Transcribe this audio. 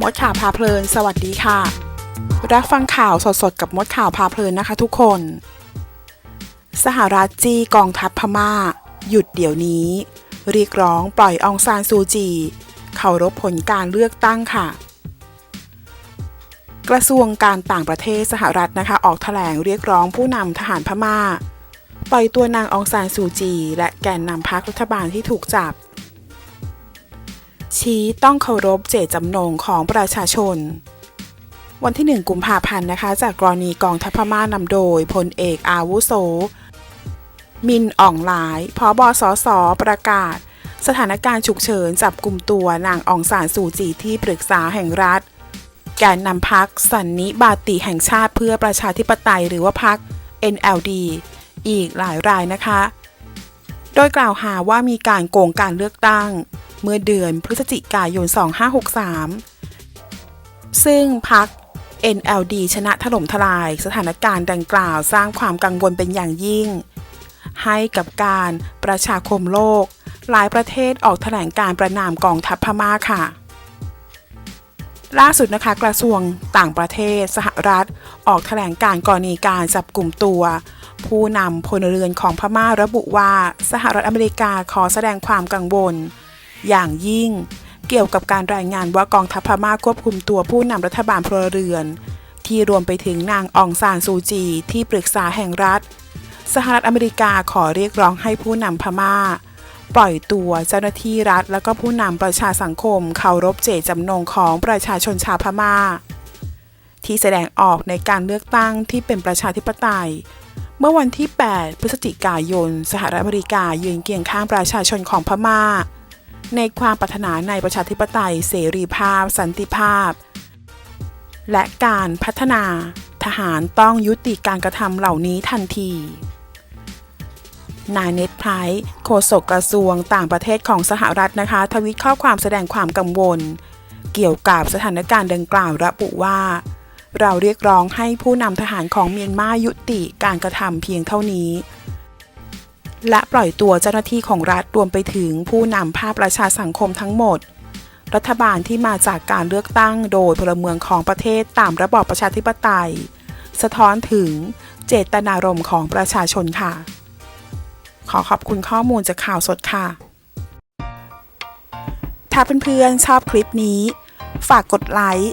มดข่าวพาเพลิน สวัสดีค่ะ รับฟังข่าวสดๆ กับมดข่าวพาเพลินนะคะทุกคน สหรัฐจีกองทัพพม่า หยุดเดี๋ยวนี้ เรียกร้องปล่อยองซานซูจีเคารพผลการเลือกตั้งค่ะ กระทรวงการต่างประเทศสหรัฐนะคะ ออกแถลงเรียกร้องผู้นำทหารพม่า ปล่อยตัวนางอองซานซูจี และแกนนำพรรครัฐบาลที่ถูกจับ ชี้ต้องเคารพเจตจำนงของประชาชน วันที่ 1 กุมภาพันธ์นะคะ จากกรณีกองทัพพม่านำโดยพลเอกอาวุโส มินอ่องหลายพบสสประกาศ สถานการณ์ฉุกเฉินจับกลุ่มตัวนางอองซานสูจีที่ปรึกษาแห่งรัฐ แกนนำพักสันนิบาติแห่งชาติเพื่อประชาธิปไตยหรือว่าพัก NLD อีกหลายรายนะคะ โดยกล่าวหาว่ามีการโกงการเลือกตั้ง เมื่อเดือนพฤศจิกายน 2563 ซึ่งพัก NLD ชนะถล่มทลายสถานการณ์ดังกล่าวสร้างความกังวลเป็นอย่างยิ่ง ให้กับการประชาคมโลก หลายประเทศออกแถลงการประนามกองทัพพม่าค่ะ ล่าสุดนะคะกระทรวงต่างประเทศสหรัฐ ออกแถลงการกรณีการจับกลุ่มตัว ผู้นำพลเรือนของพม่าระบุว่าสหรัฐอเมริกาขอแสดงความกังวล อย่างยิ่ง เกี่ยวกับการรายงานว่ากองทัพพม่าควบคุมตัวผู้นำรัฐบาลพลเรือน ที่รวมไปถึงนางองซานซูจี ที่ปรึกษาแห่งรัฐ สหรัฐอเมริกาขอเรียกร้องให้ผู้นำพม่า ปล่อยตัวเจ้าหน้าที่รัฐ และก็ผู้นำประชาสังคมเคารพเจตจำนงของประชาชนชาวพม่า ที่แสดงออกในการเลือกตั้งที่เป็นประชาธิปไตย เมื่อวันที่ 8 พฤศจิกายน สหรัฐอเมริกายืนเคียงข้างประชาชนของพม่า ในความปรารถนาในประชาธิปไตย เสรีภาพ สันติภาพ และการพัฒนาทหารต้องยุติการกระทำเหล่านี้ทันที นายเน็ตไพร์โฆษกกระทรวงต่างประเทศของสหรัฐนะคะ ทวิตข้อความแสดงความกังวล เกี่ยวกับสถานการณ์ดังกล่าวระบุว่า เราเรียกร้องให้ผู้นำทหารของเมียนมายุติการกระทำเพียงเท่านี้ และปล่อยตัวเจ้าหน้าที่ของรัฐรวมไปถึงผู้นำภาคประชาสังคมทั้งหมด รัฐบาลที่มาจากการเลือกตั้งโดยพลเมืองของประเทศตามระบอบประชาธิปไตย สะท้อนถึงเจตนารมณ์ของประชาชนค่ะ ขอขอบคุณข้อมูลจากข่าวสดค่ะ ถ้าเพื่อนๆชอบคลิปนี้ ฝากกดไลค์